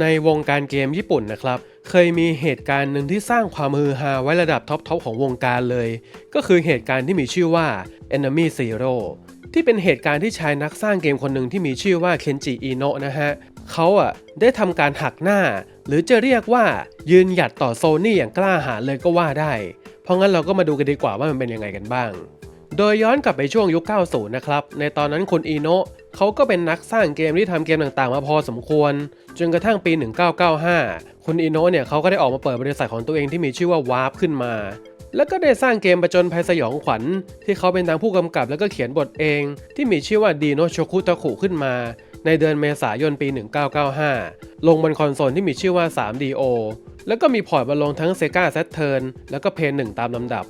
ในวงการเกมญี่ปุ่นนะครับ เคยมีเหตุการณ์หนึ่งที่สร้างความฮือฮาไว้ระดับท็อปๆของวงการเลย ก็คือเหตุการณ์ที่มีชื่อว่า Enemy Zero ที่เป็นเหตุการณ์ที่ชายนักสร้างเกมคนหนึ่งที่มีชื่อว่าเคนจิอิโนะนะฮะเขาอะได้ทำการหักหน้า หรือจะเรียกว่ายืนหยัดต่อโซนี่อย่างกล้าหาญเลยก็ว่าได้ เพราะงั้นเราก็มาดูกันดีกว่าว่ามันเป็นยังไงกันบ้าง โดยย้อนกลับไปช่วงยุค 90 นะครับ ในตอนนั้นคุณอีโนะ เขาก็เป็นนักสร้างเกมที่ทำเกมต่างๆ มาพอสมควร จนกระทั่งปี 1995 คุณอีโนะเนี่ยเขาก็ได้ออกมาเปิดบริษัทของตัวเองที่มีชื่อว่าวาร์ปขึ้นมา แล้วก็ได้สร้างเกมประจนภัยสยองขวัญ ที่เขาเป็นทั้งผู้กำกับแล้วก็เขียนบทเอง ที่มีชื่อว่าดีโนโชคุตะคุขึ้นมา ในเดือนเมษายนปี 1995 ลงบนคอนโซลที่มีชื่อว่า 3DO แล้วก็มีพอร์ตมาลงทั้ง Sega Saturn แล้วก็ PS1 ตามลำดับ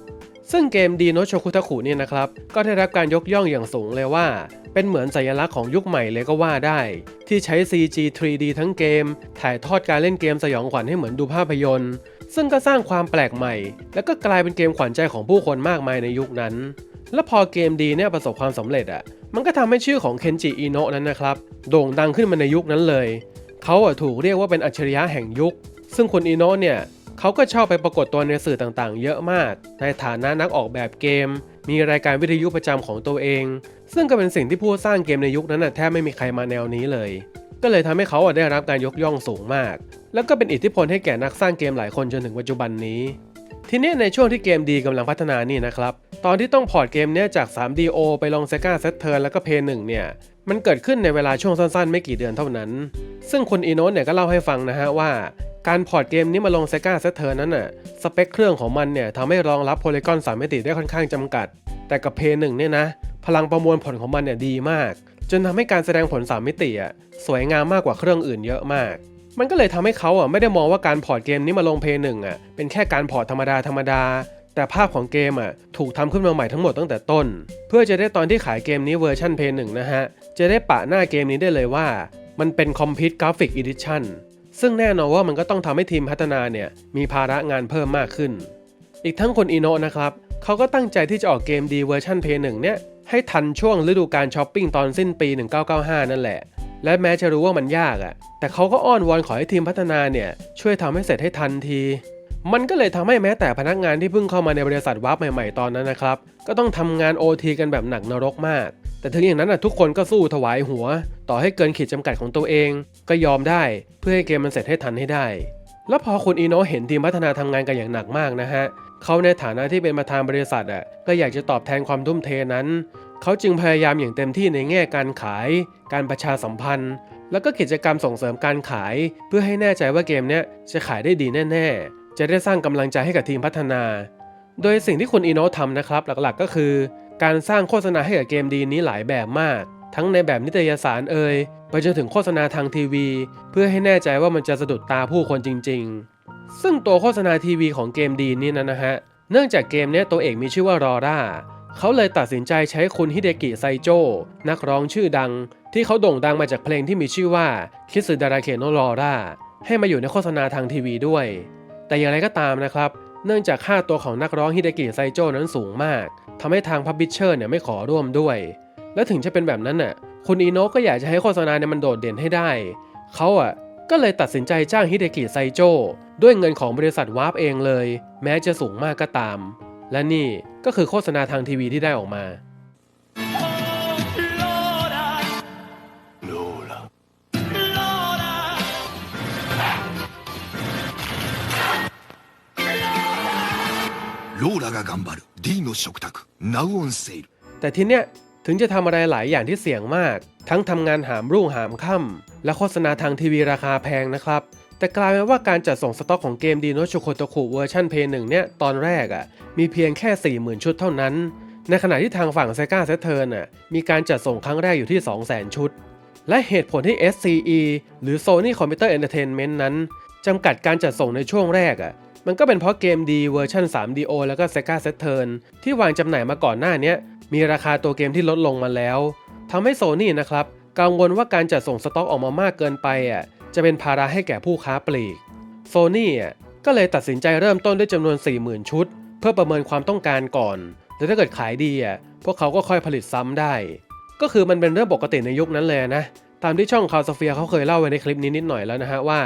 ซึ่งเกมดีโนโชคุทาคุเนี่ยนะครับ ก็ได้รับการยกย่องอย่างสูงเลยว่า เป็นเหมือนสัญลักษณ์ของยุคใหม่เลยก็ว่าได้ ที่ใช้ CG 3D ทั้งเกม ถ่ายทอดการเล่นเกมสยองขวัญให้เหมือนดูภาพยนตร์ ซึ่งก็สร้างความแปลกใหม่ และก็กลายเป็นเกมขวัญใจของผู้คนมากมายในยุคนั้น และพอเกมดีเนี่ยประสบความสำเร็จอะมันก็ทำให้ชื่อของเคนจิอิโนะนั้นนะครับโด่งดังขึ้นมาในยุคนั้นเลย เขาอะถูกเรียกว่าเป็นอัจฉริยะแห่งยุค ซึ่งคุณอิโนะเนี่ย เขาก็ชอบไปปรากฏตัวในสื่อต่างๆ เยอะมาก ในฐานะนักออกแบบเกม มีรายการวิทยุประจำของตัวเอง ซึ่งก็เป็นสิ่งที่ผู้สร้างเกมในยุคนั้นน่ะแทบไม่มีใครมาแนวนี้เลย ก็เลยทำให้เขาได้รับการยกย่องสูงมาก แล้วก็เป็นอิทธิพลให้แก่นักสร้างเกมหลายคนจนถึงปัจจุบันนี้ ทีนี้ในช่วงที่เกมดีกำลังพัฒนานี่นะครับ ตอนที่ต้องพอร์ตเกมเนี้ยจาก 3DO ไปลง Sega Saturn แล้วก็ PS1 เนี่ยมันเกิดขึ้นในเวลาช่วงสั้นๆ ไม่กี่เดือนเท่านั้น ซึ่งคุณอีโนะเนี่ยก็เล่าให้ฟังนะฮะว่า การพอร์ตเกมนี้มาลง Sega Saturn นั้นน่ะ สเปคเครื่องของมันเนี่ยทำให้รองรับโพลีกอน3มิติได้ค่อนข้างจำกัด แต่กับ PS1 เนี่ยนะ พลังประมวลผลของมันเนี่ยดีมาก จนทำให้การแสดงผล 3 มิติอะสวยงามมากกว่าเครื่องอื่นเยอะมาก มันก็เลยทำให้เขาอะไม่ได้มองว่าการพอร์ตเกมนี้มาลงเพย์หนึ่งอะเป็นแค่การพอร์ตธรรมดาธรรมดาแต่ภาพของเกมอะถูกทำขึ้นมาใหม่ทั้งหมดตั้งแต่ต้น เพื่อจะได้ตอนที่ขายเกมนี้เวอร์ชันเพย์หนึ่งนะฮะ จะได้ปะหน้าเกมนี้ได้เลยว่า มันเป็น Complete Graphic Edition ซึ่งแน่นอนว่ามันก็ต้องทำให้ทีมพัฒนาเนี่ยมีภาระงานเพิ่มมากขึ้น อีกทั้งคนอีโนะนะครับเขาก็ตั้งใจที่จะออกเกมดีเวอร์ชันเพย์หนึ่งเนี่ยให้ทันช่วงฤดูการช้อปปิ้งตอนสิ้นปี 1995 นั่นแหละ และแม้จะรู้ว่ามันยากอะ่ะ แต่เขาก็อ้อนวอนขอให้ทีมพัฒนาเนี่ยช่วยทำให้เสร็จให้ทันที มันก็เลยทำให้แม้แต่พนักงานที่เพิ่งเข้ามาในบริษัทวาร์ปใหม่ๆตอนนั้นนะครับ ก็ต้องทำงาน OT กันแบบหนักนรกมาก แต่ถึงอย่างนั้นนะทุกคนก็สู้ถวายหัว ต่อให้เกินขีดจำกัดของตัวเอง ก็ยอมได้เพื่อให้เกมมันเสร็จให้ทันให้ได้ แล้วพอคุณอีโนเห็นทีมพัฒนาทำงานกันอย่างหนักมากนะฮะเขาในฐานะที่เป็นประธานบริษัทอะก็อยากจะตอบแทนความทุ่มเทนั้น เขาจึงพยายามอย่างเต็มที่ในแง่การขาย การประชาสัมพันธ์ แล้วก็กิจกรรมส่งเสริมการขาย เพื่อให้แน่ใจว่าเกมเนี้ยจะขายได้ดีแน่ ๆ จะได้สร้างกำลังใจให้กับทีมพัฒนา โดยสิ่งที่คุณอีโนทำนะครับหลักๆก็คือ การสร้างโฆษณาให้กับเกมดีนี้หลายแบบมาก ทั้งในแบบนิตยสารเอ่ยไปจนถึงโฆษณาทางทีวี เพื่อให้แน่ใจว่ามันจะสะดุดตาผู้คนจริง ๆ ซึ่งตัวโฆษณาทีวีของเกมดีนี่นะนะฮะ เนื่องจากเกมนี้ตัวเอกมีชื่อว่ารอร่าเขาเลยตัดสินใจใช้คุณฮิเดกิไซโจ นักร้องชื่อดัง ที่เขาโด่งดังมาจากเพลงที่มีชื่อว่าคิสึดาราเคโนรอร่าให้มาอยู่ในโฆษณาทางทีวีด้วย แต่อย่างไรก็ตามนะครับ เนื่องจากค่าตัวของนักร้องฮิเดกิไซโจนั้นสูงมากทำให้ทางพับบิชเชอร์เนี่ยไม่ขอร่วมด้วย และถึงจะเป็นแบบนั้นน่ะคุณอีโนะก็อยากจะให้โฆษณาเนี่ยมันโดดเด่นให้ได้ เขาอ่ะก็เลยตัดสินใจจ้างฮิเดกิไซโจด้วยเงินของบริษัทวาร์ปเองเลย แม้จะสูงมากก็ตาม และนี่ก็คือโฆษณาทางทีวีที่ได้ออกมา ローラローラが頑張る D の食卓 Now on sale แต่ทีเนี้ย ถึงจะทำอะไรหลายอย่างที่เสี่ยงมาก ทั้งทำงานหามรุ่งหามค่ำและโฆษณาทางทีวีราคาแพงนะครับ แต่กลายเป็นว่าการจัดส่งสต็อกของเกมดีโนโชโคโตคุเวอร์ชันเพย์หนึ่งเนี่ยตอนแรกอะ่ะมีเพียงแค่ 40,000 ชุดเท่านั้น ในขณะที่ทางฝั่ง Sega Saturn น่ะมีการจัดส่งครั้งแรกอยู่ที่ 200,000 ชุด และเหตุผลที่ SCE หรือ Sony Computer Entertainment นั้นจำกัดการจัดส่งในช่วงแรกอะ่ะ มันก็เป็นเพราะเกมดีเวอร์ชัน 3DO แล้วก็ Sega Saturn ที่วางจำหน่ายมาก่อนหน้านี้มีราคาตัวเกมที่ลดลงมาแล้วทำให้ Sony นะครับกังวลว่าการจัดส่งสต็อกออกมามากเกินไปอะจะเป็นภาระให้แก่ผู้ค้าปลีก Sony อะก็เลยตัดสินใจเริ่มต้นด้วยจำนวน 40,000 ชุด เพื่อประเมินความต้องการก่อนแต่ถ้าเกิดขายดีอะพวกเขาก็ค่อยผลิตซ้ำได้ ก็คือมันเป็นเรื่องปกติในยุคนั้นเลยนะ ตามที่ช่องคาวสเฟียเขาเคยเล่าไว้ในคลิปนี้นิดหน่อยแล้วนะฮะว่า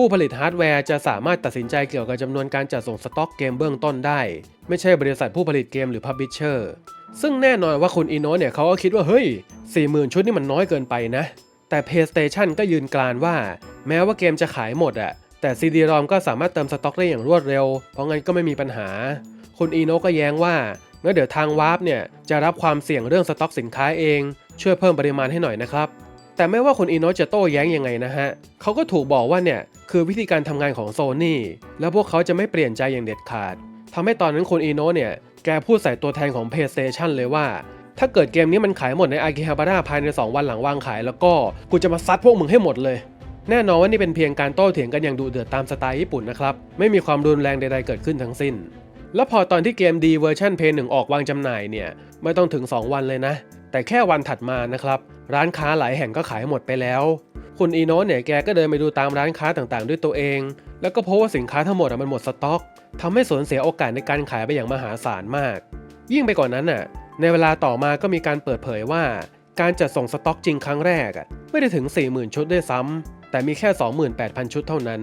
ผู้ผลิตฮาร์ดแวร์จะสามารถตัดสินใจเกี่ยวกับจำนวนการจัดส่งสต็อกเกมเบื้องต้นได้ ไม่ใช่บริษัทผู้ผลิตเกมหรือพับบิชเชอร์ซึ่งแน่นอนว่าคุณอิโนเนี่ยเขาก็คิดว่าเฮ้ย 40,000 ชุดนี่มันน้อยเกินไปนะ แต่ PlayStation ก็ยืนกรานว่า แม้ว่าเกมจะขายหมดอะแต่ CD-ROM ก็สามารถเติมสต็อกได้อย่างรวดเร็ว เพราะงั้นก็ไม่มีปัญหา คุณอีโนก็แย้งว่างั้นเดี๋ยวทางวาร์ปเนี่ยจะรับความเสี่ยงเรื่องสต็อกสินค้าเอง ช่วยเพิ่มปริมาณให้หน่อยนะครับ แต่ไม่ว่าคุณอีโนจะโต้แย้งยังไงนะฮะเขาก็ถูกบอกว่าเนี่ยคือวิธีการทำงานของโซนี่แล้วพวกเขาจะไม่เปลี่ยนใจอย่างเด็ดขาดทำให้ตอนนั้นคุณอีโนเนี่ยแกพูดใส่ตัวแทนของ PlayStation เลยว่า ถ้าเกิดเกมนี้มันขายหมดในอากิฮาบาระภายใน 2 วันหลังวางขาย แล้วก็กูจะมาซัดพวกมึงให้หมดเลย แน่นอนว่านี่เป็นเพียงการโต้เถียงกันอย่างดุเดือดตามสไตล์ญี่ปุ่นนะครับไม่มีความรุนแรงใดๆเกิดขึ้นทั้งสิ้น แล้วพอตอนที่เกมดีเวอร์ชันเพย์หนึ่งออกวางจำหน่ายเนี่ยไม่ต้องถึง 2 วันเลยนะ แต่แค่วันถัดมานะครับ ร้านค้าหลายแห่งก็ขายหมดไปแล้ว คุณอีโนะเนี่ยแกก็เดินไปดูตามร้านค้าต่างๆ ด้วยตัวเอง แล้วก็พบว่าสินค้าทั้งหมดมันหมดสต็อกทำให้สูญเสียโอกาสในการขายไปอย่างมหาศาลมาก ยิ่งไปกว่านนั้นน่ะ ในเวลาต่อมาก็มีการเปิดเผยว่า การจัดส่งสต็อกจริงครั้งแรกไม่ได้ถึง 40,000 ชุดด้วยซ้ำแต่มีแค่ 28,000 ชุดเท่านั้น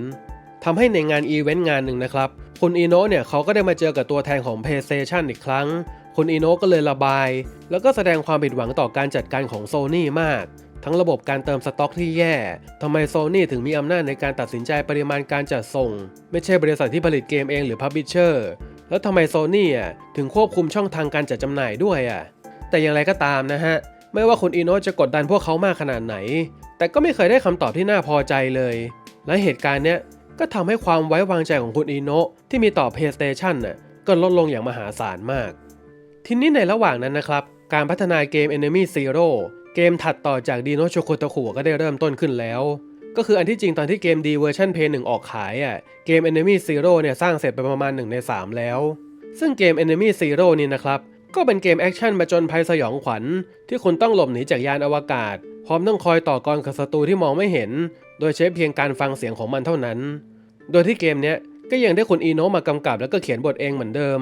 ทำให้ในงานอีเวนต์งานหนึ่งนะครับ คุณอีโนะเนี่ยเขาก็ได้มาเจอกับตัวแทนของ PlayStation อีกครั้ง คุณอีโนะก็เลยระบาย แล้วก็แสดงความผิดหวังต่อการจัดการของ Sony มาก ทั้งระบบการเติมสต็อกที่แย่ทำไม Sony ถึงมีอำนาจในการตัดสินใจปริมาณการจัดส่ง ไม่ใช่บริษัทที่ผลิตเกมเองหรือ Publisher แล้วทำไม Sony อะถึงควบคุมช่องทางการจัดจำหน่ายด้วยอะแต่อย่างไรก็ตามนะฮะไม่ว่าคุณอีโนะจะกดดันพวกเขามากขนาดไหน แต่ก็ไม่เคยได้คำตอบที่น่าพอใจเลย และเหตุการณ์เนี้ยก็ทำให้ความไว้วางใจของคุณอีโนะที่มีต่อ PlayStation น่ะก็ลดลงอย่างมหาศาลมาก ทีนี้ในระหว่างนั้นนะครับ การพัฒนาเกม Enemy Zero เกมถัดต่อจาก Dino c h o k o t o k u ก็ได้เริ่มต้นขึ้นแล้ว ก็คืออันที่จริงตอนที่เกมดีเวอร์ชันเพย์หนึ่งออกขายอะเกม Enemy Zero เนี่ยสร้างเสร็จไปประมาณ 1 ใน 3 แล้ว ซึ่งเกม Enemy Zero นี่นะครับ ก็เป็นเกมแอคชั่นมาจนภัยสยองขวัญ ที่คุณต้องหลบหนีจากยานอวกาศ พร้อมต้องคอยต่อกรกับศัตรูที่มองไม่เห็น โดยใช้เพียงการฟังเสียงของมันเท่านั้น โดยที่เกมเนี้ยก็ยังได้คุณอีโนะมากำกับแล้วก็เขียนบทเองเหมือนเดิม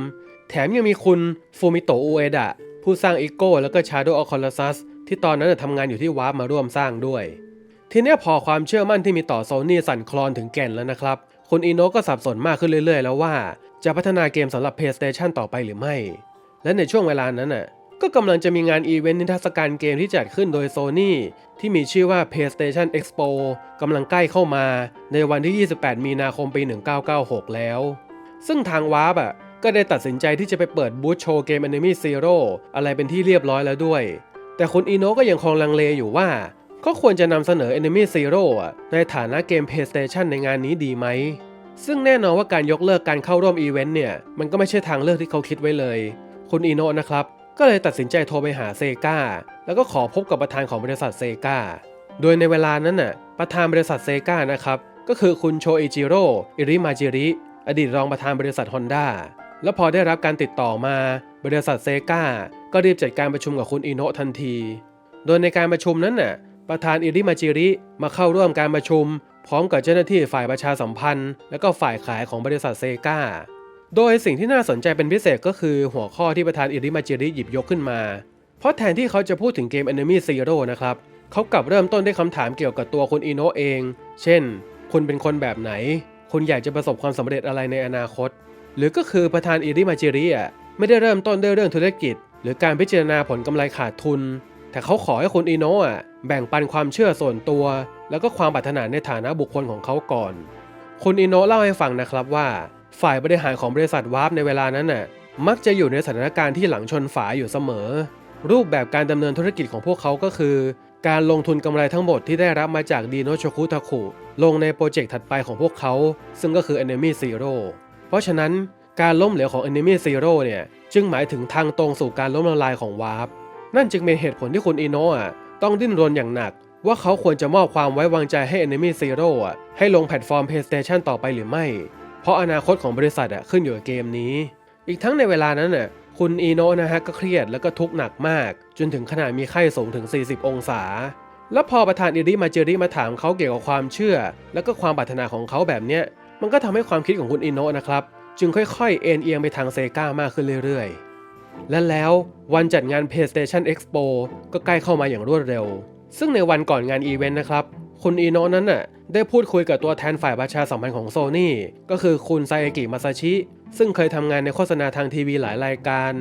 แถมยังมีคุณฟูมิโตะอุเอดะผู้สร้างอีโก้แล้วก็ Shadow of Colossus ที่ตอนนั้นนะทำงานอยู่ที่วาร์ปมาร่วมสร้างด้วย ทีนี้พอความเชื่อมั่นที่มีต่อโซนี่สั่นคลอนถึงแก่นแล้วนะครับ คุณอีโนก็สับสนมากขึ้นเรื่อย ๆ แล้วว่าจะพัฒนาเกมสำหรับ PlayStation ต่อไปหรือไม่ และในช่วงเวลานั้นน่ะก็กำลังจะมีงานอีเวนต์นิทรรศการเกมที่จัดขึ้นโดย Sony ที่มีชื่อว่า PlayStation Expo กำลังใกล้เข้ามาในวันที่ 28 มีนาคมปี 1996 แล้ว ซึ่งทางวาร์ปอะ ก็ได้ตัดสินใจที่จะไปเปิดบูธโชว์เกม Enemy Zero อะไรเป็นที่เรียบร้อยแล้วด้วย แต่คุณอีโนก็ยังคงลังเลอยู่ว่า ก็ควรจะนำเสนอ Enemy Zero อ่ในฐานะเกม PlayStation ในงานนี้ดีไหม ซึ่งแน่นอนว่าการยกเลิกการเข้าร่วมอีเวนต์เนี่ย มันก็ไม่ใช่ทางเลือกที่เขาคิดไว้เลย คุณอีโนนะครับ ก็เลยตัดสินใจโทรไปหาเซกาแล้วก็ขอพบกับประธานของบริษัทเซกาโดยในเวลานั้นน่ะประธานบริษัทเซกานะครับก็คือคุณโชอิจิโร่อิริมาจิริ อดีตรองประธานบริษัทฮอนด้า แล้วพอได้รับการติดต่อมา บริษัทเซกาก็รีบจัดการประชุมกับคุณอิโนะทันที โดยในการประชุมนั้นน่ะ ประธานอิริมาจิริมาเข้าร่วมการประชุม พร้อมกับเจ้าหน้าที่ฝ่ายประชาสัมพันธ์ และก็ฝ่ายขายของบริษัทเซกาโดยสิ่งที่น่าสนใจเป็นพิเศษก็คือหัวข้อที่ประธานอิริมาจิริหยิบยกขึ้นมา เพราะแทนที่เขาจะพูดถึงเกม Enemy Zero นะครับ เขากลับเริ่มต้นด้วยคำถามเกี่ยวกับตัวคุณอิโนะเอง เช่น คุณเป็นคนแบบไหน คุณอยากจะประสบความสำเร็จอะไรในอนาคต หรือก็คือประธานอิริมาจิริอะไม่ได้เริ่มต้นด้วยเรื่องธุรกิจ หรือการพิจารณาผลกำไรขาดทุน แต่เขาขอให้คุณอิโนะอะแบ่งปันความเชื่อส่วนตัว แล้วก็ความปรารถนาในฐานะบุคคลของเขาก่อน คุณอิโนะเล่าให้ฟังนะครับว่า ฝ่ายบริหารของบริษัทวาร์ปในเวลานั้นน่ะมักจะอยู่ในสถานการณ์ที่หลังชนฝาอยู่เสมอ รูปแบบการดำเนินธุรกิจของพวกเขาก็คือ การลงทุนกำไรทั้งหมดที่ได้รับมาจากดีโนโชคุทาคุลงในโปรเจกต์ถัดไปของพวกเขา ซึ่งก็คือ Enemy Zero เพราะฉะนั้นการล้มเหลวของ Enemy Zero เนี่ยจึงหมายถึงทางตรงสู่การล้มละลายของวาร์ปนั่นจึงเป็นเหตุผลที่คุณอิโนะต้องดิ้นรนอย่างหนัก ว่าเขาควรจะมอบความไว้วางใจให้ Enemy Zero อ่ให้ลงแพลตฟอร์ม PlayStation ต่อไปหรือไม่ เพราะอนาคตของบริษัทขึ้นอยู่กับเกมนี้ อีกทั้งในเวลานั้นน่ะคุณอีโนะนะฮะก็เครียดแล้วก็ทุกข์หนักมาก จนถึงขนาดมีไข้สูงถึง 40 องศา แล้วพอประธานอิริมาเจริมาถามเขาเกี่ยวกับความเชื่อ แล้วก็ความปรารถนาของเขาแบบเนี้ย มันก็ทำให้ความคิดของคุณอีโนะนะครับ จึงค่อยๆ เอ็นเอียงไปทางเซกามากขึ้นเรื่อยๆ และแล้ววันจัดงาน PlayStation Expo ก็ใกล้เข้ามาอย่างรวดเร็ว ซึ่งในวันก่อนงานอีเวนต์นะครับ คุณอีโนะนั้นน่ะได้พูดคุยกับตัวแทนฝ่ายประชาสัมพันธ์ของโซนี่ก็คือคุณไซเอกิมาซาชิ ซึ่งเคยทำงานในโฆษณาทางทีวีหลายรายการ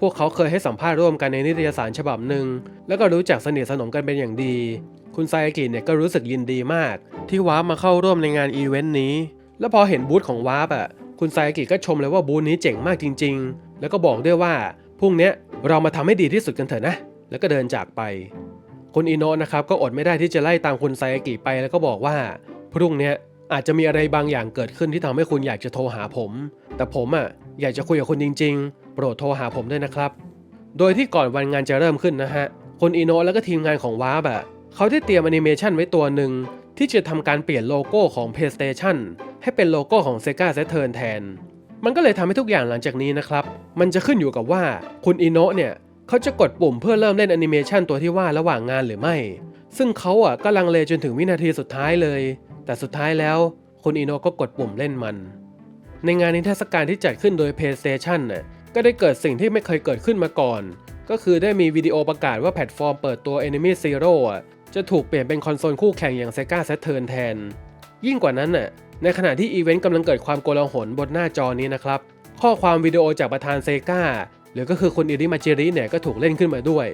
พวกเขาเคยให้สัมภาษณ์ร่วมกันในนิตยสารฉบับหนึ่ง แล้วก็รู้จักสนิทสนมกันเป็นอย่างดี คุณไซเอกิเนี่ยก็รู้สึกยินดีมาก ที่ว้ามาเข้าร่วมในงานอีเวนต์นี้ แล้วพอเห็นบูธของวาร์ปอะคุณไซกิก็ชมเลยว่าบูธนี้เจ๋งมากจริง ๆ แล้วก็บอกด้วยว่าพรุ่งนี้เรามาทำให้ดีที่สุดกันเถอะนะ แล้วก็เดินจากไป คุณอิโนะนะครับก็อดไม่ได้ที่จะไล่ตามคุณไซอากิไปแล้วก็บอกว่า พรุ่งนี้อาจจะมีอะไรบางอย่างเกิดขึ้นที่ทำให้คุณอยากจะโทรหาผม แต่ผมอะอยากจะคุยกับคุณจริง ๆ โปรดโทรหาผมด้วยนะครับ โดยที่ก่อนวันงานจะเริ่มขึ้นนะฮะคุณอิโนะแล้วก็ทีมงานของวาร์บอะเขาได้เตรียมแอนิเมชันไว้ตัวหนึ่ง ที่จะทำการเปลี่ยนโลโก้ของ PlayStation ให้เป็นโลโก้ของ Sega Saturn แทน มันก็เลยทำให้ทุกอย่างหลังจากนี้นะครับ มันจะขึ้นอยู่กับว่าคุณอิโนะเนี่ยเขาจะกดปุ่มเพื่อเริ่มเล่นแอนิเมชันตัวที่ว่าระหว่างงานหรือไม่ ซึ่งเขาอะก็ลังเลจนถึงวินาทีสุดท้ายเลย แต่สุดท้ายแล้วคุณอิโนะก็กดปุ่มเล่นมัน ในงานนิทรรศการที่จัดขึ้นโดย PlayStation น่ะก็ได้เกิดสิ่งที่ไม่เคยเกิดขึ้นมาก่อน ก็คือได้มีวิดีโอประกาศว่าแพลตฟอร์มเปิดตัว Enemy Zero อะ จะถูกเปลี่ยนเป็นคอนโซลคู่แข่งอย่าง Sega Saturn แทน ยิ่งกว่านั้นน่ะ ในขณะที่อีเวนต์กำลังเกิดความโกลาหลบนหน้าจอนี้นะครับ ข้อความวิดีโอจากประธานเซกาหรือก็คือคุณอิริมาจิริเนี่ยก็ถูกเล่นขึ้นมาด้วย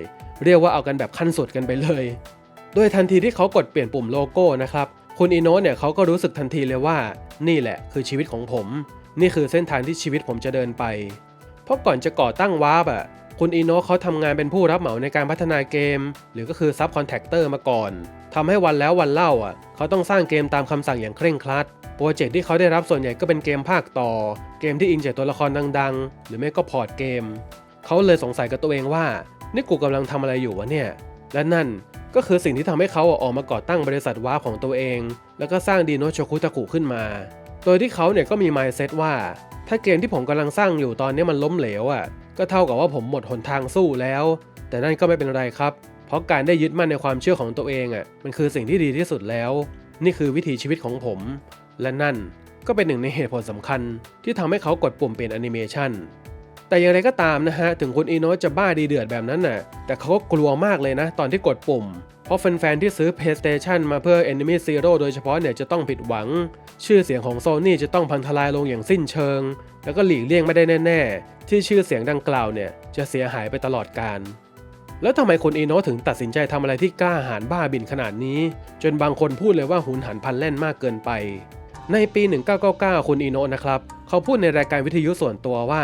เรียกว่าเอากันแบบขั้นสุดกันไปเลย โดยทันทีที่เขากดเปลี่ยนปุ่มโลโก้นะครับ คุณอิโนะเนี่ยเขาก็รู้สึกทันทีเลยว่า นี่แหละคือชีวิตของผม นี่คือเส้นทางที่ชีวิตผมจะเดินไป เพราะก่อนจะก่อตั้งวาร์ปอะ คุณอิโนะเขาทำงานเป็นผู้รับเหมาในการพัฒนาเกม หรือก็คือซับคอนแทคเตอร์มาก่อนทำให้วันแล้ววันเล่าอะ เขาต้องสร้างเกมตามคำสั่งอย่างเคร่งครัดโปรเจกต์ที่เขาได้รับส่วนใหญ่ก็เป็นเกมภาคต่อ เกมที่อิงจากตัวละครดังๆ หรือไม่ก็พอร์ตเกม เขาเลยสงสัยกับตัวเองว่า นี่กูกำลังทำอะไรอยู่วะเนี่ย และนั่นก็คือสิ่งที่ทำให้เขาออกมาก่อตั้งบริษัทว้าของตัวเอง แล้วก็สร้างดีโนโชคุตะกุขึ้นมา โดยที่เขาเนี่ยก็มี mindset ว่า ถ้าเกมที่ผมกำลังสร้างอยู่ตอนนี้มันล้มเหลวอะก็เท่ากับว่าผมหมดหนทางสู้แล้ว แต่นั่นก็ไม่เป็นไรครับ เพราะการได้ยึดมั่นในความเชื่อของตัวเองอะมันคือสิ่งที่ดีที่สุดแล้ว นี่คือวิถีชีวิตของผม และนั่นก็เป็นหนึ่งในเหตุผลสำคัญ ที่ทำให้เขากดปุ่มเปลี่ยนแอนิเมชันแต่อย่างไรก็ตามนะฮะถึงคุณอีโนจะบ้าดีเดือดแบบนั้นน่ะแต่เขาก็กลัวมากเลยนะ ตอนที่กดปุ่ม เพราะแฟนๆที่ซื้อ PlayStation มาเพื่อ Enemy Zero โดยเฉพาะเนี่ยจะต้องผิดหวัง ชื่อเสียงของ Sony จะต้องพังทลายลงอย่างสิ้นเชิง แล้วก็หลีกเลี่ยงไม่ได้แน่ๆ ที่ชื่อเสียงดังกล่าวเนี่ยจะเสียหายไปตลอดกาลแล้วทำไมคุณอีโนถึงตัดสินใจทำอะไรที่กล้าหาญบ้าบินขนาดนี้ จนบางคนพูดเลยว่าหุนหันพันแล่นมากเกินไป ในปี 1999 คุณอีโนนะครับ เขาพูดในรายการวิทยุส่วนตัวว่า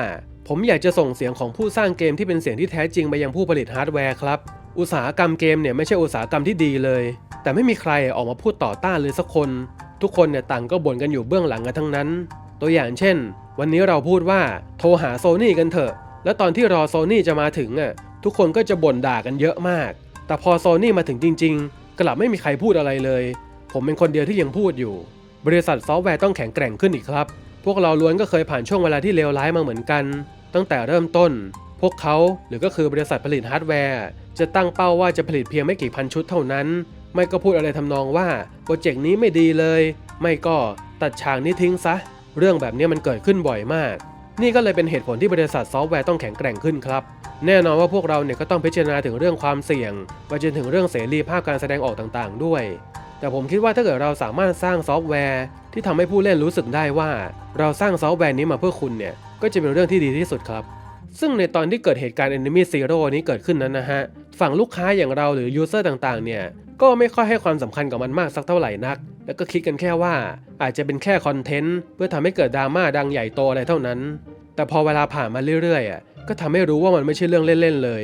ผมอยากจะส่งเสียงของผู้สร้างเกมที่เป็นเสียงที่แท้จริงไปยังผู้ผลิตฮาร์ดแวร์ครับ อุตสาหกรรมเกมเนี่ยไม่ใช่อุตสาหกรรมที่ดีเลย แต่ไม่มีใครออกมาพูดต่อต้านเลยสักคน ทุกคนเนี่ยต่างก็บ่นกันอยู่เบื้องหลังกันทั้งนั้น ตัวอย่างเช่น วันนี้เราพูดว่าโทรหาโซนี่กันเถอะ แล้วตอนที่รอโซนี่จะมาถึงอะทุกคนก็จะบ่นด่ากันเยอะมาก แต่พอโซนี่มาถึงจริง ๆ กลับไม่มีใครพูดอะไรเลย ผมเป็นคนเดียวที่ยังพูดอยู่ บริษัทซอฟต์แวร์ต้องแข็งแกร่งขึ้นอีกครับ พวกเราล้วนก็เคยผ่านช่วงเวลาที่เลวร้ายมาเหมือนกัน ตั้งแต่เริ่มต้น พวกเขาหรือก็คือบริษัทผลิตฮาร์ดแวร์ จะตั้งเป้าว่าจะผลิตเพียงไม่กี่พันชุดเท่านั้น ไม่ก็พูดอะไรทำนองว่าโปรเจกต์นี้ไม่ดีเลย ไม่ก็ตัดฉากนี้ทิ้งซะ เรื่องแบบนี้มันเกิดขึ้นบ่อยมาก นี่ก็เลยเป็นเหตุผลที่บริษัทซอฟต์แวร์ต้องแข็งแกร่งขึ้นครับแน่นอนว่าพวกเราเนี่ยก็ต้องพิจารณาถึงเรื่องความเสี่ยงไปจนถึงเรื่องเสรีภาพการแสดงออกต่างๆ ด้วย แต่ผมคิดว่าถ้าเกิดเราสามารถสร้างซอฟต์แวร์ ที่ทำให้ผู้เล่นรู้สึกได้ว่า เราสร้างซอฟต์แวร์นี้มาเพื่อคุณเนี่ยก็จะเป็นเรื่องที่ดีที่สุดครับ ซึ่งในตอนที่เกิดเหตุการณ์ Enemy Zero นี้เกิดขึ้นนั้นนะฮะ ฝั่งลูกค้าอย่างเราหรือยูเซอร์ต่างๆ เนี่ย ก็ไม่ค่อยให้ความสำคัญกับมันมากสักเท่าไหร่นัก แล้วก็คิดกันแค่ว่าอาจจะเป็นแค่คอนเทนต์เพื่อทำให้เกิดดราม่าดังใหญ่โตอะไรเท่านั้น แต่พอเวลาผ่านมาเรื่อยๆอะก็ทำให้รู้ว่ามันไม่ใช่เรื่องเล่นๆเลย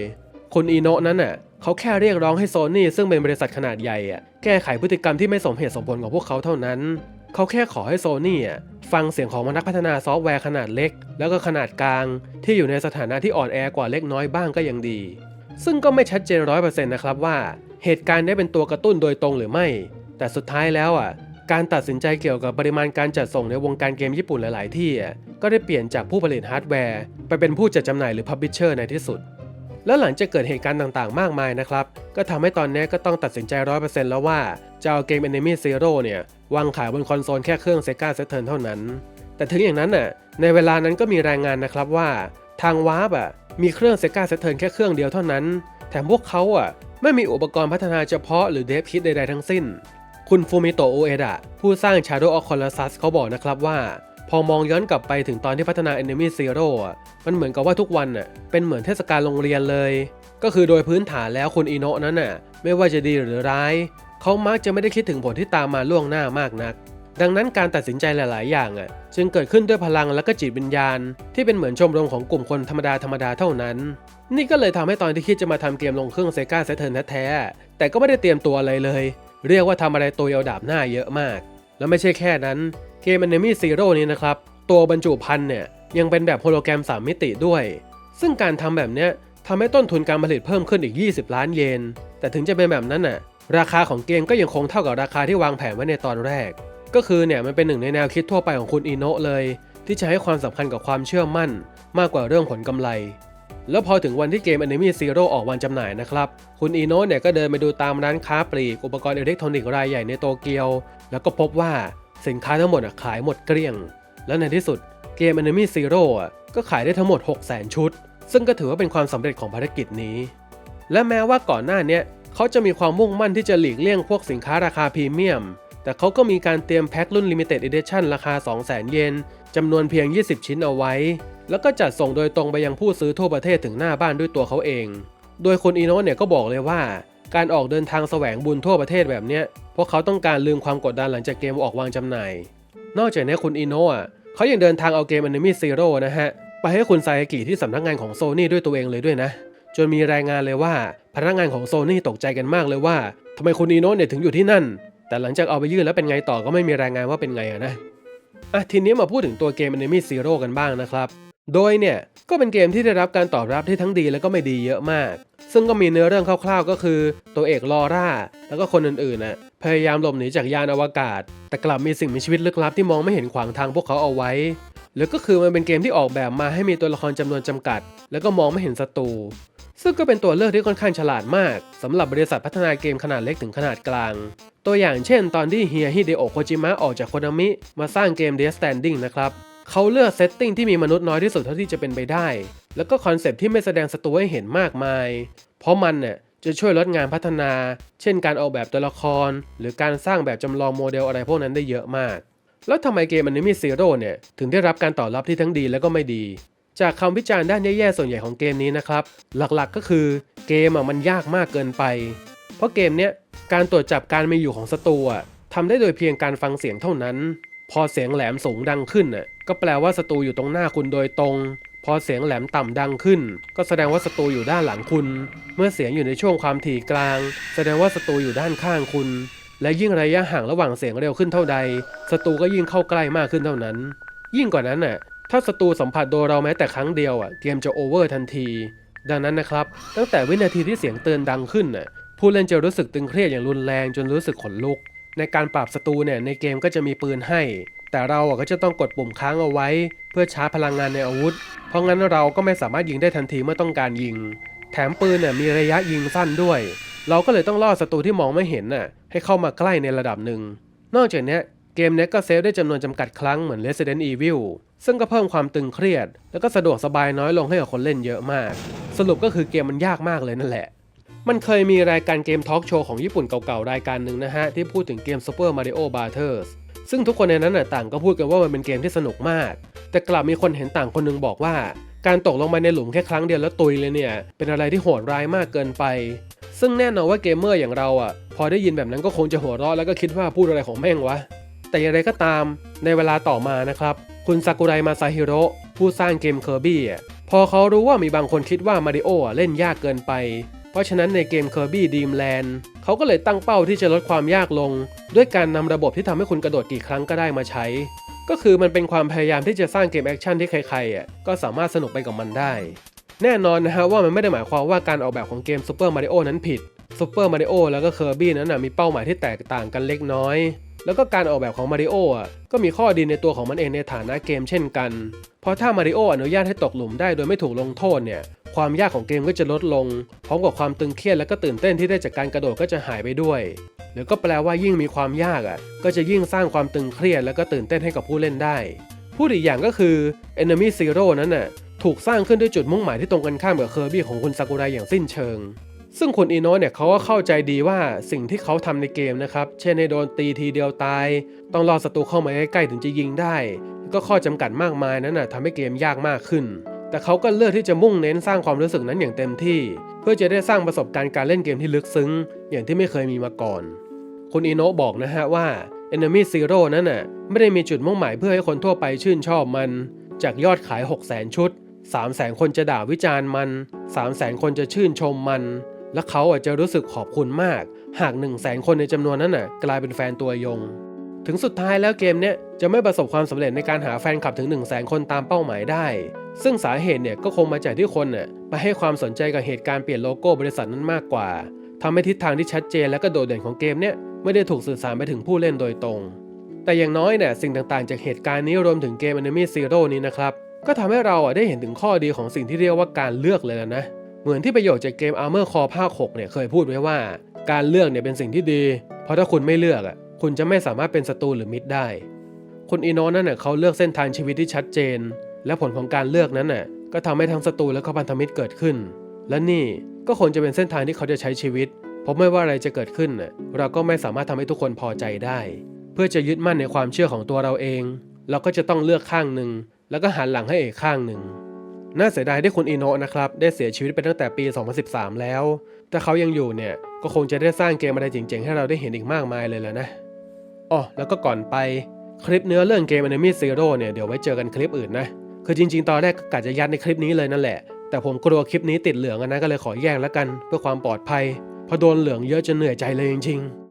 คุณอีโนะนั้นน่ะเขาแค่เรียกร้องให้โซนี่ซึ่งเป็นบริษัทขนาดใหญ่อะแก้ไขพฤติกรรมที่ไม่สมเหตุสมผลของพวกเขาเท่านั้น เขาแค่ขอให้โซนี่อะ ฟังเสียงของนักพัฒนาซอฟต์แวร์ขนาดเล็ก แล้วก็ขนาดกลาง ที่อยู่ในสถานะที่อ่อนแอกว่าเล็กน้อยบ้างก็ยังดี ซึ่งก็ไม่ชัดเจนร้อยเปอร์เซ็นต์นะครับว่า เหตุการณ์ได้เป็นตัวกระตุ้นโดยตรงหรือไม่ แต่สุดท้ายแล้วอะการตัดสินใจเกี่ยวกับปริมาณการจัดส่งในวงการเกมญี่ปุ่นหลาย ๆ ที่ ก็ได้เปลี่ยนจากผู้ผลิตฮาร์ดแวร์ ไปเป็นผู้จัดจำหน่ายหรือพับบิชเชอร์ในที่สุด แล้วหลังจากเกิดเหตุการณ์ต่างๆ มากมายนะครับ ก็ทำให้ตอนนี้ก็ต้องตัดสินใจ 100%แล้วว่าจะเอาเกม Enemy Zero เนี่ยวางขายบนคอนโซลแค่เครื่อง Sega Saturn เท่านั้น แต่ถึงอย่างนั้นน่ะในเวลานั้นก็มีรายงานนะครับว่า ทางวาร์ปอะมีเครื่อง Sega Saturn แค่เครื่องเดียวเท่านั้น แถมพวกเขาอะไม่มีอุปกรณ์พัฒนาเฉพาะหรือเดฟคิดใดๆทั้งสิ้น คุณฟูมิโตะโอเอดะผู้สร้าง Shadow of Colossus เขาบอกนะครับว่า พอมองย้อนกลับไปถึงตอนที่พัฒนา Enemy Zero อะ มันเหมือนกับว่าทุกวันน่ะ เป็นเหมือนเทศกาลโรงเรียนเลย ก็คือโดยพื้นฐานแล้วคุณอิโนะนั้นน่ะ ไม่ว่าจะดีหรือร้าย เขามักจะไม่ได้คิดถึงผลที่ตามมาล่วงหน้ามากนัก ดังนั้นการตัดสินใจหลาย ๆ อย่างอะ จึงเกิดขึ้นด้วยพลังและก็จิตวิญญาณ ที่เป็นเหมือนชมรมของกลุ่มคนธรรมดาธรรมดาเท่านั้น นี่ก็เลยทำให้ตอนที่คิดจะมาทำเกมลงเครื่องเซกาเซเทิร์นแท้ๆแต่ก็ไม่ได้เตรียมตัวอะไรเลย เรียกว่าทำอะไรตัวเอาดาบหน้าเยอะมาก แล้วไม่ใช่แค่นั้น เกม Enemy Zero นี้นะครับ ตัวบรรจุภัณฑ์เนี่ยยังเป็นแบบโฮโลแกรม 3 มิติด้วย ซึ่งการทำแบบเนี้ยทำให้ต้นทุนการผลิตเพิ่มขึ้นอีก 20 ล้านเยน แต่ถึงจะเป็นแบบนั้นน่ะ ราคาของเกมก็ยังคงเท่ากับราคาที่วางแผนไว้ในตอนแรก ก็คือเนี่ยมันเป็นหนึ่งในแนวคิดทั่วไปของคุณอิโนะเลย ที่จะให้ความสำคัญกับความเชื่อมั่น มากกว่าเรื่องผลกำไร แล้วพอถึงวันที่เกม Enemy Zero ออกวันจำหน่ายนะครับ คุณอีโนะเนี่ยก็เดินไปดูตามร้านค้าปลีกอุปกรณ์อิเล็กทรอนิกส์รายใหญ่ในโตเกียว แล้วก็พบว่า สินค้าทั้งหมดขายหมดเกลี้ยง แล้วในที่สุดเกม Enemy Zero อ่ก็ขายได้ทั้งหมด 600,000 ชุด ซึ่งก็ถือว่าเป็นความสำเร็จของภารกิจนี้ และแม้ว่าก่อนหน้านี้เขาจะมีความมุ่งมั่นที่จะหลีกเลี่ยงพวกสินค้าราคาพรีเมียม แต่เขาก็มีการเตรียมแพ็ครุ่น Limited Edition ราคา 200,000 เยนจำนวนเพียง 20 ชิ้นเอาไว้ แล้วก็จัดส่งโดยตรงไปยังผู้ซื้อทั่วประเทศถึงหน้าบ้านด้วยตัวเขาเอง โดยคุณอีโนะเนี่ยก็บอกเลยว่า การออกเดินทางแสวงบุญทั่วประเทศแบบเนี้ยพวกเขาต้องการลืมความกดดันหลังจากเกมออกวางจำหน่าย นอกจากนี้คุณอีโนะเขายังเดินทางเอาเกม Enemy Zero นะฮะ ไปให้คุณไซอากิที่สำนักงานของโซนี่ด้วยตัวเองเลยด้วยนะ จนมีรายงานเลยว่าพนักงานของโซนี่ตกใจกันมากเลยว่าทำไมคุณอีโนะเนี่ยถึงอยู่ที่นั่น แต่หลังจากเอาไปยื่นแล้วเป็นไงต่อก็ไม่มีรายงานว่าเป็นไงอะนะอะทีนี้มาพูดถึงตัวเกม Enemy Zero กันบ้างนะครับ โดยเนี่ยก็เป็นเกมที่ได้รับการตอบรับที่ทั้งดีและก็ไม่ดีเยอะมาก ซึ่งก็มีเนื้อเรื่องคร่าวๆ ก็คือตัวเอกลอร่า แล้วก็คนอื่นๆน่ะพยายามหลบหนีจากยานอวกาศ แต่กลับมีสิ่งมีชีวิตลึกลับที่มองไม่เห็นขวางทางพวกเขาเอาไว้ หรือก็คือมันเป็นเกมที่ออกแบบมาให้มีตัวละครจำนวนจำกัด แล้วก็มองไม่เห็นศัตรูซึ่งก็เป็นตัวเลือกที่ค่อนข้างฉลาดมากสำหรับบริษัทพัฒนาเกมขนาดเล็กถึงขนาดกลาง ตัวอย่างเช่น ตอนที่เฮียฮิเดโอะโคจิมะออกจากโคนามิมาสร้างเกม Death Standing นะครับ เขาเลือกเซตติ้งที่มีมนุษย์น้อยที่สุดเท่าที่จะเป็นไปได้ แล้วก็คอนเซปที่ไม่แสดงศัตรูให้เห็นมากมาย เพราะมันเนี่ยจะช่วยลดงานพัฒนา เช่นการออกแบบตัวละคร หรือการสร้างแบบจำลองโมเดลอะไรพวกนั้นได้เยอะมาก แล้วทำไมเกม Enemy Zero เนี่ย ถึงได้รับการตอบรับที่ทั้งดีและก็ไม่ดี จากคำวิจารณ์ด้านแย่ๆส่วนใหญ่ของเกมนี้นะครับ หลักๆก็คือเกมอะมันยากมากเกินไป เพราะเกมเนี้ยการตรวจจับการมีอยู่ของศัตรูอะทำได้โดยเพียงการฟังเสียงเท่านั้น พอเสียงแหลมสูงดังขึ้นน่ะก็แปลว่าศัตรูอยู่ตรงหน้าคุณโดยตรง พอเสียงแหลมต่ำดังขึ้น ก็แสดงว่าศัตรูอยู่ด้านหลังคุณ เมื่อเสียงอยู่ในช่วงความถี่กลาง แสดงว่าศัตรูอยู่ด้านข้างคุณ และยิ่งระยะห่างระหว่างเสียงเร็วขึ้นเท่าใดศัตรูก็ยิ่งเข้าใกล้มากขึ้นเท่านั้น ยิ่งกว่านั้นน่ะถ้าศัตรูสัมผัสโดนเราแม้แต่ครั้งเดียวอะเกมจะโอเวอร์ทันที ดังนั้นนะครับ ตั้งแต่วินาทีที่เสียงเตือนดังขึ้นน่ะผู้เล่นจะรู้สึกตึงเครียดอย่างรุนแรงจนรู้สึกขนลุก ในการปราบศัตรูเนี่ยในเกมก็จะมีปืนให้ แต่เราก็จะต้องกดปุ่มค้างเอาไว้ เพื่อชาร์จพลังงานในอาวุธ เพราะงั้นเราก็ไม่สามารถยิงได้ทันทีเมื่อต้องการยิง แถมปืนเนี่ยมีระยะยิงสั้นด้วย เราก็เลยต้องล่อศัตรูที่มองไม่เห็นน่ะให้เข้ามาใกล้ในระดับหนึ่ง นอกจากนี้เกมเนี้ยก็เซฟได้จำนวนจำกัดครั้งเหมือน Resident Evil ซึ่งก็เพิ่มความตึงเครียด แล้วก็สะดวกสบายน้อยลงให้กับคนเล่นเยอะมาก สรุปก็คือเกมมันยากมากเลยนั่นแหละ มันเคยมีรายการเกมทอล์กโชว์ของญี่ปุ่นเก่าๆ รายการหนึ่งนะฮะ ที่พูดถึงเกม Super Mario Brothers ซึ่งทุกคนในนั้นน่ะต่างก็พูดกันว่ามันเป็นเกมที่สนุกมาก แต่กลับมีคนเห็นต่างคนหนึงบอกว่า การตกลงมาในหลุมแค่ครั้งเดียวแล้วตุยเลยเนี่ย เป็นอะไรที่โหดร้ายมากเกินไป ซึ่งแน่นอนว่าเกมเมอร์อย่างเราอะ พอได้ยินแบบนั้นก็คงจะหัวเราะแล้วก็คิดว่าพูดอะไรของแม่งวะ แต่อย่างไรก็ตาม ในเวลาต่อมานะครับ คุณซากุไรมาซาฮิโร่ผู้สร้างเกมเคอร์บี้พอเขารู้ว่ามีบางคนคิดว่ามาริโออะเล่นยากเกินไป ราะฉะนั้นในเกม Kirby Dream Land เขาก็เลยตั้งเป้าที่จะลดความยากลง ด้วยการนำระบบที่ทำให้คุณกระโดดกี่ครั้งก็ได้มาใช้ ก็คือมันเป็นความพยายามที่จะสร้างเกมแอคชั่นที่ใครๆอะก็สามารถสนุกไปกับมันได้ แน่นอนนะฮะว่ามันไม่ได้หมายความว่าการออกแบบของเกม Super Mario นั้นผิด Super Mario แล้วก็ Kirby นั้นนะมีเป้าหมายที่แตกต่างกันเล็กน้อย แล้วก็การออกแบบของมาริโออะก็มีข้อดีในตัวของมันเองในฐานะเกมเช่นกัน เพราะถ้ามาริโออนุญาตให้ตกหลุมได้โดยไม่ถูกลงโทษเนี่ย ความยากของเกมก็จะลดลง พร้อมกับความตึงเครียดและก็ตื่นเต้นที่ได้จากการกระโดดก็จะหายไปด้วย หรือก็แปลว่ายิ่งมีความยากอะ ก็จะยิ่งสร้างความตึงเครียดและก็ตื่นเต้นให้กับผู้เล่นได้ พูดอีกอย่างก็คือ Enemy Zero นั้นน่ะถูกสร้างขึ้นด้วยจุดมุ่งหมายที่ตรงกันข้ามกับเคอร์บี้ของคุณซากุระอย่างสิ้นเชิง ซึ่งคุณอิโนะเนี่ยเขาก็เข้าใจดีว่าสิ่งที่เขาทำในเกมนะครับ เช่นให้โดนตีทีเดียวตาย ต้องรอศัตรูเข้ามาใกล้ๆถึงจะยิงได้ ก็ข้อจำกัดมากมายนั้นนะทำให้เกมยากมากขึ้น แต่เขาก็เลือกที่จะมุ่งเน้นสร้างความรู้สึกนั้นอย่างเต็มที่ เพื่อจะได้สร้างประสบการณ์การเล่นเกมที่ลึกซึ้ง อย่างที่ไม่เคยมีมาก่อน คุณอิโนะบอกนะฮะว่า Enemy Zero นั้นน่ะไม่ได้มีจุดมุ่งหมายเพื่อให้คนทั่วไปชื่นชอบมัน จากยอดขาย 6 0 0 0 0 0 ชุด 3 0 0 0 0 0 คนจะด่าวิจารณ์มัน 3 0 0 0 0 0 คนจะชื่นชมมัน และเขาอาจจะรู้สึกขอบคุณมาก หาก1 0 0 0 0แสนคนในจำนวนนั้นน่ะกลายเป็นแฟนตัวยง ถึงสุดท้ายแล้วเกมเนี้ยจะไม่ประสบความสำเร็จในการหาแฟนคลับถึง1 0 0 0 0แสนคนตามเป้าหมายได้ ซึ่งสาเหตุเนี่ยก็คงมาจากที่คนน่ะไปให้ความสนใจกับเหตุการณ์เปลี่ยนโลโก้บริษัทนั้นมากกว่าทำให้ทิศทางที่ชัดเจนและก็โดดเด่นของเกมเนี้ยไม่ได้ถูกสื่อสารไปถึงผู้เล่นโดยตรง แต่อย่างน้อยเนี่ยสิ่งต่างๆ จากเหตุการณ์นี้รวมถึงเกม Enemy Zero นี้นะครับก็ทำให้เราอะได้เห็นถึงข้อดีของสิ่งที่เรียกว่าการเลือกเลยนะ เหมือนที่ประโยชน์จากเกม Armor Core ภาค6เนี่ยเคยพูดไว้ว่า การเลือกเนี่ยเป็นสิ่งที่ดี เพราะถ้าคุณไม่เลือกอะคุณจะไม่สามารถเป็นศัตรูหรือมิตรได้ คุณอีโนนั่นน่ะเขาเลือกเส้นทางชีวิตที่ชัดเจน และผลของการเลือกนั้นน่ะก็ทำให้ทั้งศัตรูและก็พันธมิตรเกิดขึ้น และนี่ก็คงจะเป็นเส้นทางที่เขาจะใช้ชีวิตเพราะไม่ว่าอะไรจะเกิดขึ้นน่ะเราก็ไม่สามารถทำให้ทุกคนพอใจได้ เพื่อจะยึดมั่นในความเชื่อของตัวเราเอง เราก็จะต้องเลือกข้างหนึ่งแล้วก็หันหลังให้อีกข้างหนึ่ง น่าเสียดายที่คุณอีโนะนะครับได้เสียชีวิตไปตั้งแต่ปี 2013 แล้วแต่เขายังอยู่เนี่ยก็คงจะได้สร้างเกมอะไรเจ๋งๆ ให้เราได้เห็นอีกมากมายเลยแหล้วนะอ๋อแล้วก็ก่อนไปคลิปเนื้อเรื่องเกม Enemy Zero เนี่ยเดี๋ยวไว้เจอกันคลิปอื่นนะ คือจริงๆ ตอนแรกก็กะจะยัดในคลิปนี้เลยนั่นแหละ แต่ผมกลัวคลิปนี้ติดเหลืองนะก็เลยขอแยกแล้วกัน เพื่อความปลอดภัยพอโดนเหลืองเยอะจนเหนื่อยใจเลยจริงๆ